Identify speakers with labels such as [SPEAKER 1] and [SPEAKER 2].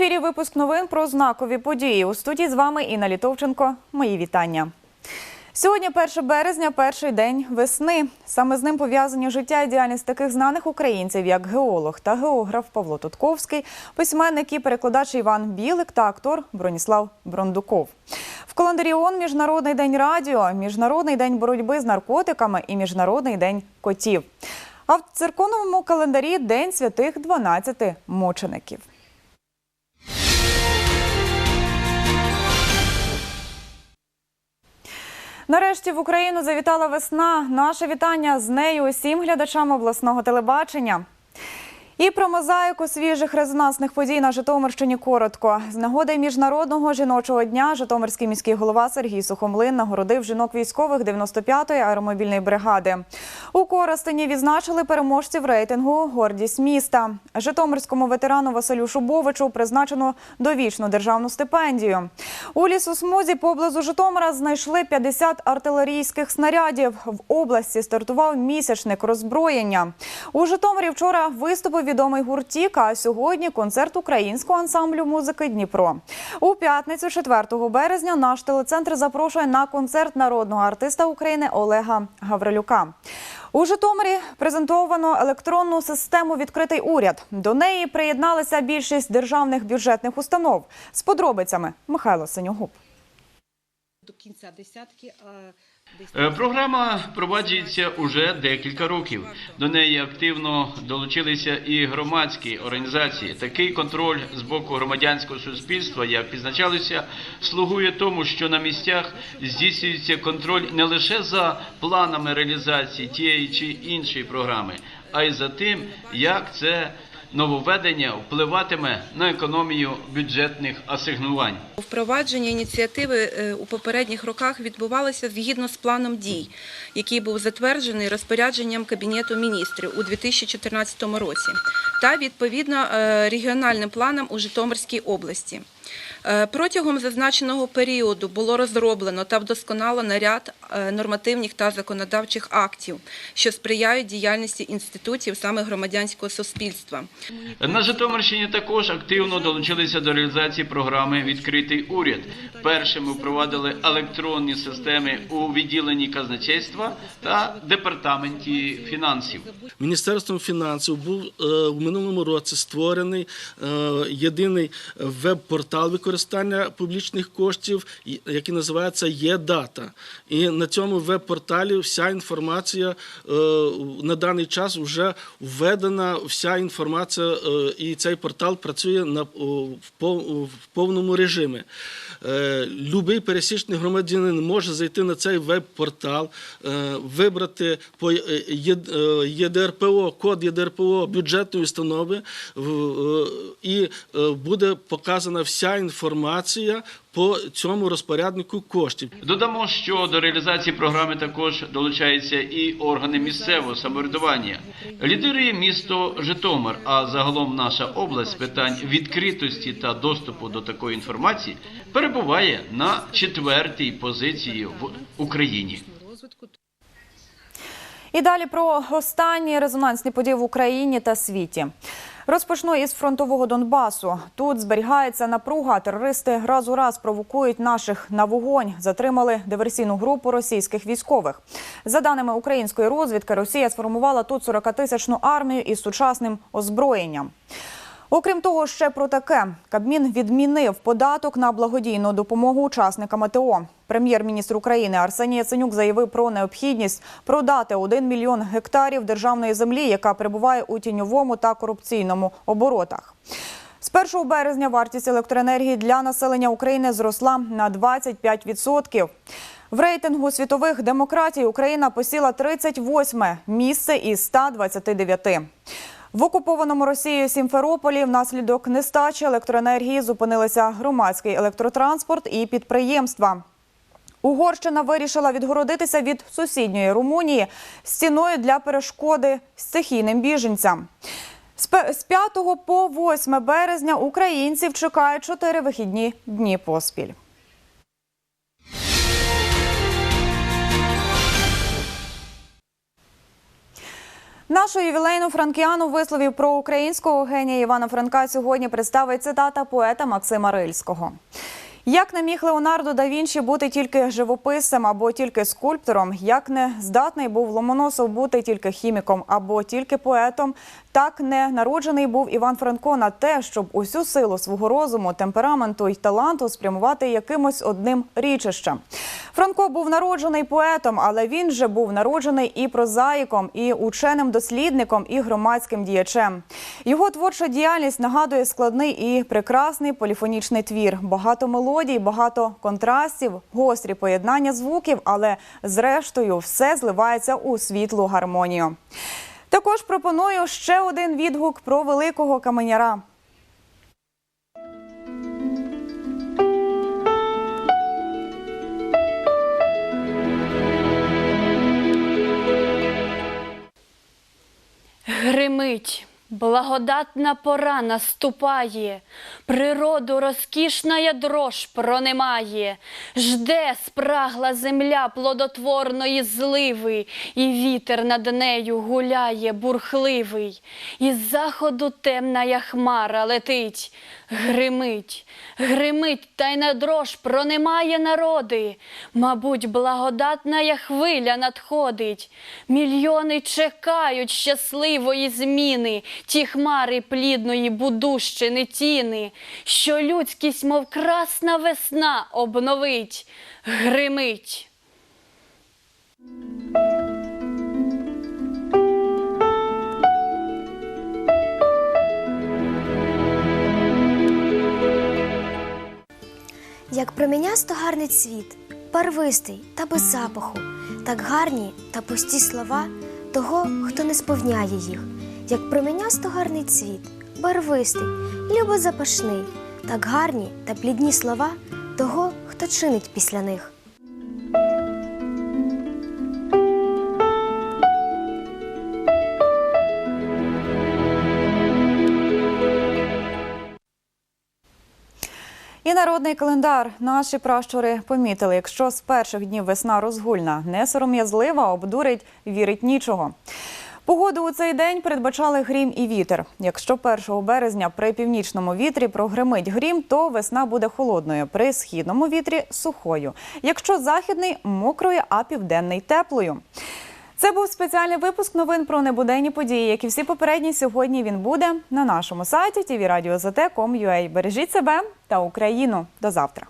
[SPEAKER 1] ефірі випуск новин про знакові події. У студії з вами Інна Літовченко. Мої вітання. Сьогодні 1 березня, перший день весни. Саме з ним пов'язані життя і діяльність таких знаних українців, як геолог та географ Павло Тутковський, письменник і перекладач Іван Білик та актор Броніслав Брондуков. В календарі ООН Міжнародний день радіо, Міжнародний день боротьби з наркотиками і Міжнародний день котів. А в церковному календарі День святих 12 мучеників. Нарешті в Україну завітала весна. Наше вітання з нею усім глядачам обласного телебачення. І про мозаїку свіжих резонансних подій на Житомирщині коротко. З нагоди міжнародного жіночого дня Житомирський міський голова Сергій Сухомлин нагородив жінок військових 95-ї аеромобільної бригади. У Коростені відзначили переможців рейтингу Гордість міста. Житомирському ветерану Василю Шубовичу призначено довічну державну стипендію. У лісосмузі поблизу Житомира знайшли 50 артилерійських снарядів. В області стартував місячник роззброєння. У Житомирі вчора виступив відомий гуртік, а сьогодні концерт українського ансамблю музики Дніпро. У п'ятницю, 4 березня, наш телецентр запрошує на концерт народного артиста України Олега Гаврилюка. У Житомирі презентовано електронну систему Відкритий уряд. До неї приєдналися більшість державних бюджетних установ. З подробицями Михайло Синьогуб.
[SPEAKER 2] До кінця десятки. А десь
[SPEAKER 3] Е, Програма впроваджується уже декілька років. До неї активно долучилися і громадські організації. Такий контроль з боку громадянського суспільства, як підзначалося, слугує тому, що на місцях здійснюється контроль не лише за планами реалізації тієї чи іншої програми, а й за тим, як це нововведення впливатиме на економію бюджетних асигнувань.
[SPEAKER 2] Впровадження ініціативи е, у попередніх роках відбувалося згідно з планом дій, який був затверджений розпорядженням Кабінету міністрів у 2014 році, та відповідно е, регіональним планам у Житомирській області. Е, Протягом зазначеного періоду було розроблено та вдосконалено ряд нормативних та законодавчих актів, що сприяють діяльності інститутів саме громадянського суспільства.
[SPEAKER 3] На Житомирщині також активно долучилися до реалізації програми Відкритий уряд. Першими впровадили електронні системи у відділенні казначейства та департаменті фінансів.
[SPEAKER 4] Міністерством фінансів був е, в минулому році створений е, єдиний веб-портал використання публічних коштів, який називається ЄДАТА. І на цьому веб-порталі вся інформація е, на даний час вже введена, вся інформація, е, і цей портал працює на, в повному режимі. Е, Любий пересічний громадянин може зайти на цей веб-портал, е, вибрати по ЄДРПО, код ЄДРПО бюджетної установи, і буде показана вся інформація по цьому розпоряднику коштів.
[SPEAKER 3] Додамо, що до реалізації програми також долучаються і органи місцевого самоврядування. Лідирує місто Житомир, а загалом наша область з питань відкритості та доступу до такої інформації перебуває на четвертій позиції в Україні.
[SPEAKER 2] розвитку
[SPEAKER 1] І далі про останні резонансні події в Україні та світі. Розпочну із фронтового Донбасу. Тут зберігається напруга. Терористи раз у раз провокують наших на вогонь. Затримали диверсійну групу російських військових. За даними української розвідки, Росія сформувала тут 40-тисячну армію із сучасним озброєнням. Окрім того, ще про таке Кабмін відмінив податок на благодійну допомогу учасникам АТО. Прем'єр-міністр України Арсеній Яценюк заявив про необхідність продати 1 мільйон гектарів державної землі, яка перебуває у тіньовому та корупційному оборотах. З 1 березня вартість електроенергії для населення України зросла на 25%. В рейтингу світових демократій Україна посіла 38 місце із 129. В окупованому Росією Сімферополі внаслідок нестачі електроенергії зупинилися громадський електротранспорт і підприємства. Угорщина вирішила відгородитися від сусідньої Румунії стіною для перешкоди стихійним біженцям. З пе- 5 по 8 березня українців чекають чотири вихідні дні поспіль. Нашу ювілейну франкіану висловів про українського генія Івана Франка сьогодні представить цитата поета Максима Рильського. Як не міг Леонардо да Вінчі бути тільки живописцем або тільки скульптором, як не здатний був Ломоносов бути тільки хіміком або тільки поетом, так не народжений був Іван Франко на те, щоб усю силу свого розуму, темпераменту й таланту спрямувати якимось одним річищем. Франко був народжений поетом, але він же був народжений і прозаїком, і ученим дослідником, і громадським діячем. Його творча діяльність нагадує складний і прекрасний поліфонічний твір. Багато мелодій, багато контрастів, гострі поєднання звуків, але зрештою все зливається у світлу гармонію. Також пропоную ще один відгук про великого каменяра.
[SPEAKER 5] Гримить, благодатна пора наступає, природу розкішна дрож пронимає, жде спрагла земля плодотворної зливи, і вітер над нею гуляє бурхливий, із заходу темна хмара летить, гримить, гримить, та й на дрож пронимає народи. Мабуть, благодатна хвиля надходить. Мільйони чекають щасливої зміни, ті хмари плідної будущини тіни, що людськість, мов красна весна, обновить, гримить.
[SPEAKER 6] Як промінясто гарний цвіт, барвистий та без запаху, так гарні та пусті слова того, хто не сповняє їх, як промінясто гарний цвіт, барвистий, любо запашний, так гарні та плідні слова того, хто чинить після них.
[SPEAKER 1] І народний календар наші пращури помітили, якщо з перших днів весна розгульна, не сором'язлива, обдурить, вірить нічого. Погоду у цей день передбачали грім і вітер. Якщо 1 березня при північному вітрі прогримить грім, то весна буде холодною. При східному вітрі сухою. Якщо західний мокрою, а південний теплою. Це був спеціальний випуск новин про небуденні події. Як і всі попередні, сьогодні він буде на нашому сайті tvradio.zt.com.ua. Бережіть себе та Україну. До завтра.